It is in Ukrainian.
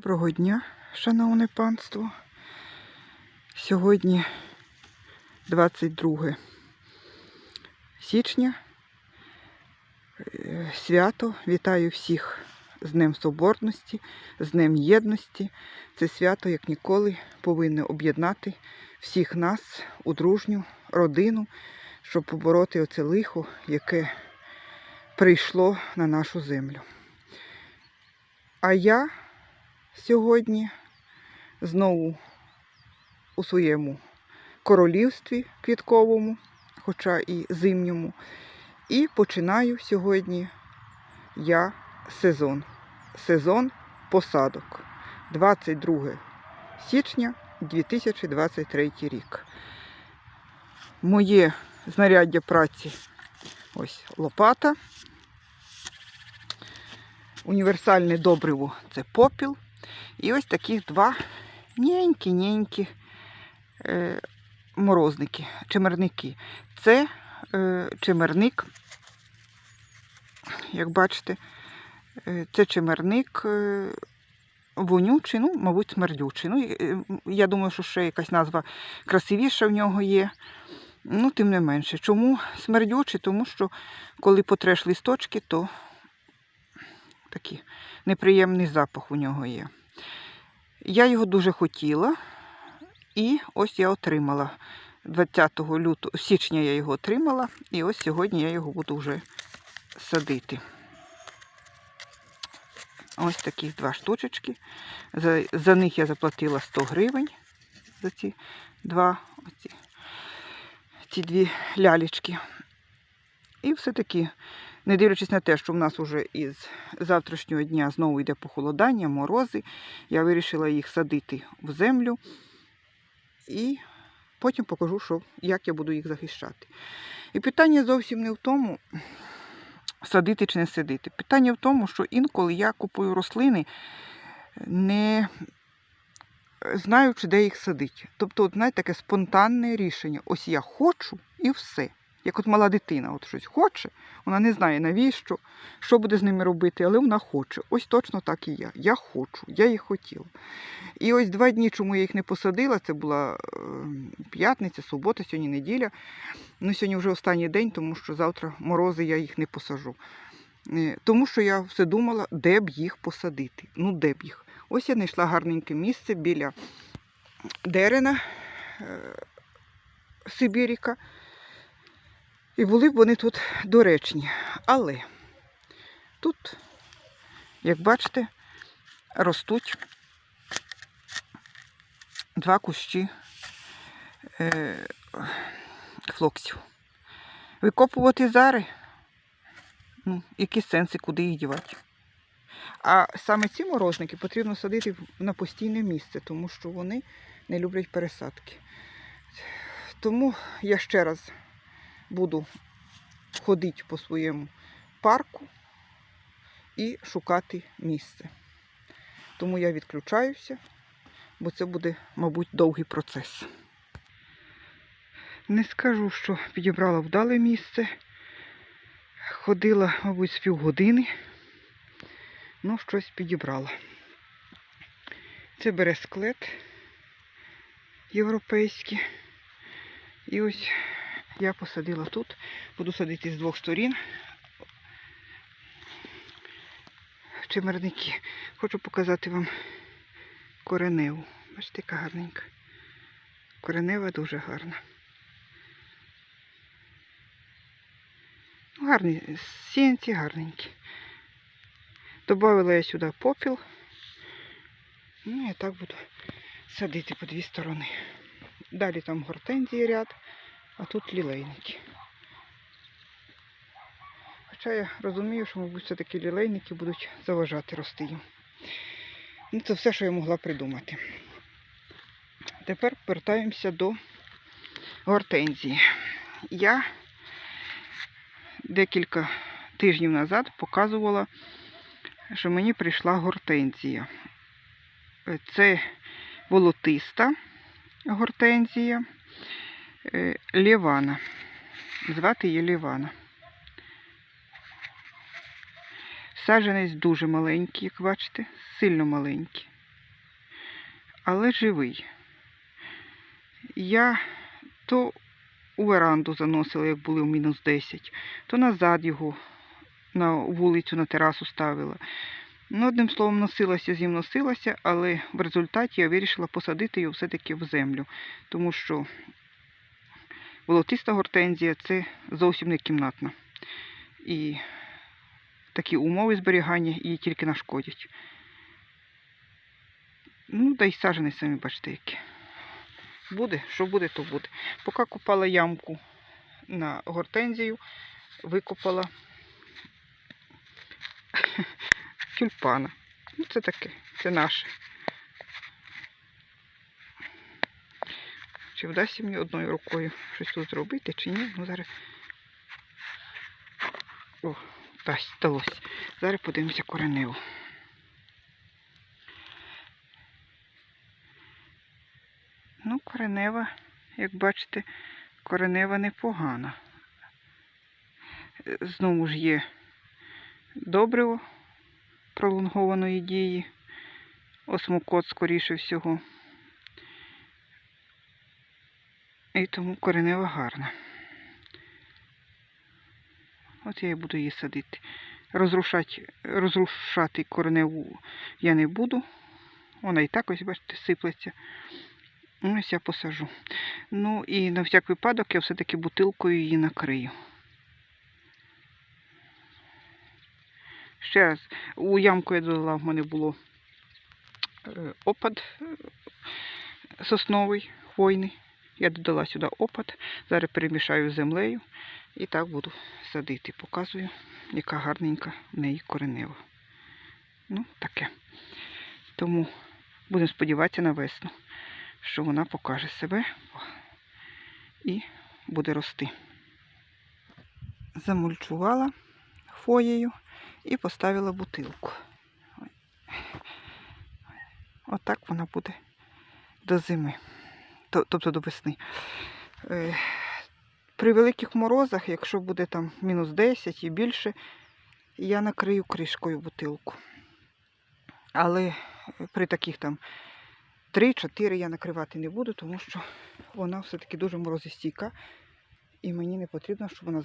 Доброго дня, шановне панство. Сьогодні 22 січня. Е, Свято. Вітаю всіх з Днем Соборності, з Днем Єдності. Це свято, як ніколи, повинне об'єднати всіх нас у дружню родину, щоб побороти оце лихо, яке прийшло на нашу землю. А я сьогодні знову у своєму королівстві квітковому, хоча і зимньому. І починаю сьогодні я сезон. Сезон посадок. 22 січня 2023 рік. Моє знаряддя праці ось лопата. Універсальне добриво це попіл. І ось таких два нyenькі-нyenькі е, морозники, чимерники. Це е, чимерник, як бачите, е, це чимерник е, вонючий, ну, мабуть, смердючий. Ну, е, я думаю, що ще якась назва красивіша в нього є. Ну, тим не менше. Чому смердючий? Тому що коли потреш листочки, то такий неприємний запах у нього є. Я його дуже хотіла, і ось я отримала. 20 лютого, січня я його отримала, і ось сьогодні я його буду вже садити. Ось такі два штучечки. За, за них я заплатила 100 гривень за ці два оці, ці дві лялечки. І все-таки, не дивлячись на те, що в нас вже із завтрашнього дня знову йде похолодання, морози, я вирішила їх садити в землю і потім покажу, що, як я буду їх захищати. І питання зовсім не в тому, садити чи не садити. Питання в тому, що інколи я купую рослини, не знаючи, де їх садити. Тобто, знаєте, таке спонтанне рішення. Ось я хочу і все. Як от мала дитина от щось хоче, вона не знає навіщо, що буде з ними робити, але вона хоче. Ось точно так і я. Я хочу, я їх хотіла. І ось два дні, чому я їх не посадила, це була е, п'ятниця, субота, сьогодні неділя. Ну, сьогодні вже останній день, тому що завтра морози я їх не посажу. Е, Тому що я все думала, де б їх посадити. Ну, де б їх. Ось я знайшла гарненьке місце біля дерена е, Сибіріка. І були б вони тут доречні. Але тут, як бачите, ростуть два кущі е, флоксів. Викопувати зари, ну, які сенси, куди їх дівати. А саме ці морозники потрібно садити на постійне місце, тому що вони не люблять пересадки. Тому я ще раз буду ходити по своєму парку і шукати місце. Тому я відключаюся, бо це буде, мабуть, довгий процес. Не скажу, що підібрала вдале місце. Ходила, мабуть, з півгодини, ну щось підібрала. Це бересклет європейський. І ось я посадила тут. Буду садити з двох сторін. Чимерники. Хочу показати вам кореневу. Бачите, яка гарненька. Коренева дуже гарна. Гарні, сінці гарненькі. Добавила я сюди попіл. Ну, я так буду садити по дві сторони. Далі там гортензії ряд, а тут лілейники. Хоча я розумію, що, мабуть, все-таки лілейники будуть заважати рости їм. Ну, це все, що я могла придумати. Тепер повертаємося до гортензії. Я декілька тижнів назад показувала, що мені прийшла гортензія. Це волотиста гортензія е, Лєвана. Звати її Лєвана. Саджанець дуже маленький, як бачите, сильно маленький. але живий. Я то у веранду заносила, як були в мінус 10, то назад його на вулицю, на терасу ставила. Ну, одним словом, носилася з носилася, але в результаті я вирішила посадити його все-таки в землю, тому що волотиста гортензія це зовсім не кімнатна. І такі умови зберігання її тільки нашкодять. Ну, да й сажені самі бачите, які. Буде, що буде, то буде. Поки купала ямку на гортензію, викопала тюльпана. Ну, це таке, це наше. Чи вдасться мені одною рукою щось тут зробити, чи ні? Ну, зараз. О, дасть, вдалося. Зараз подивимося кореневу. Ну, коренева, як бачите, коренева непогана. Знову ж є добриво пролонгованої дії. Осмокот, скоріше всього. І тому коренева гарна. От я і буду її садити. Розрушати, розрушати кореневу я не буду. Вона і так ось, бачите, сиплеться. Ну, Ось я посажу. Ну і на всяк випадок я все-таки бутилкою її накрию. Ще раз, у ямку я додала, в мене було е, опад е, сосновий, хвойний. Я додала сюди опад, зараз перемішаю землею і так буду садити. Показую, яка гарненька в неї коренева. Ну, таке. Тому будемо сподіватися на весну, що вона покаже себе і буде рости. Замульчувала фоєю і поставила бутилку. Отак вона буде до зими, тобто до весни. Е, При великих морозах, якщо буде там мінус 10 і більше, я накрию кришкою бутилку. Але е, при таких там 3-4 я накривати не буду, тому що вона все-таки дуже морозостійка. І мені не потрібно, щоб вона